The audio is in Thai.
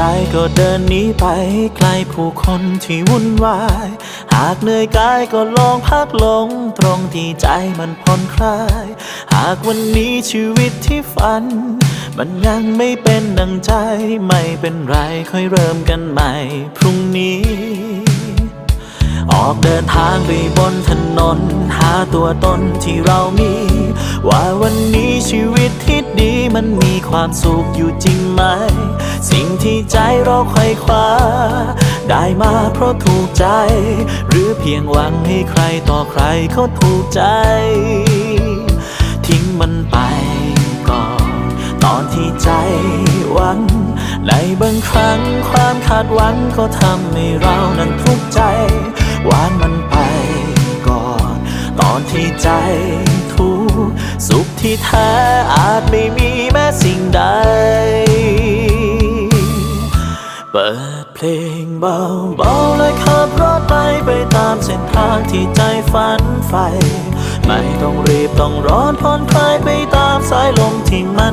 ใจก็เดินหนีไปไกลผู้คนที่วุ่นวาย หากเหนื่อยกายก็ลองพักลง ตรงที่ใจมันผ่อนคลาย หากวันนี้ชีวิตที่ฝัน มันยังไม่เป็นดังใจ ไม่เป็นไรค่อยเริ่มกันใหม่ พรุ่งนี้ ออกเดินทางไปบนถนน หาตัวตนที่เรามี ว่าวันนี้ชีวิตที่ มันมีความสุขอยู่จริงไหม สิ่งที่ใจเราไขว่คว้า ได้มาเพราะถูกใจ หรือเพียงหวังให้ใครต่อใครเขาถูกใจ ทิ้งมันไปก่อน ตอนที่ใจหวัง ในบางครั้งความคาดหวังก็ทำให้เรานั้นทุกข์ใจวางมันไปก่อน ตอนที่ใจทุกข์สุขที่แท้อาจไม่มี เปิดเพลงเบาๆเลยขับรถไปไปตามเส้นทางที่ใจฝันใฝ่ไม่ต้องรีบต้องร้อนผ่อนคลายไปตามสายลมที่มัน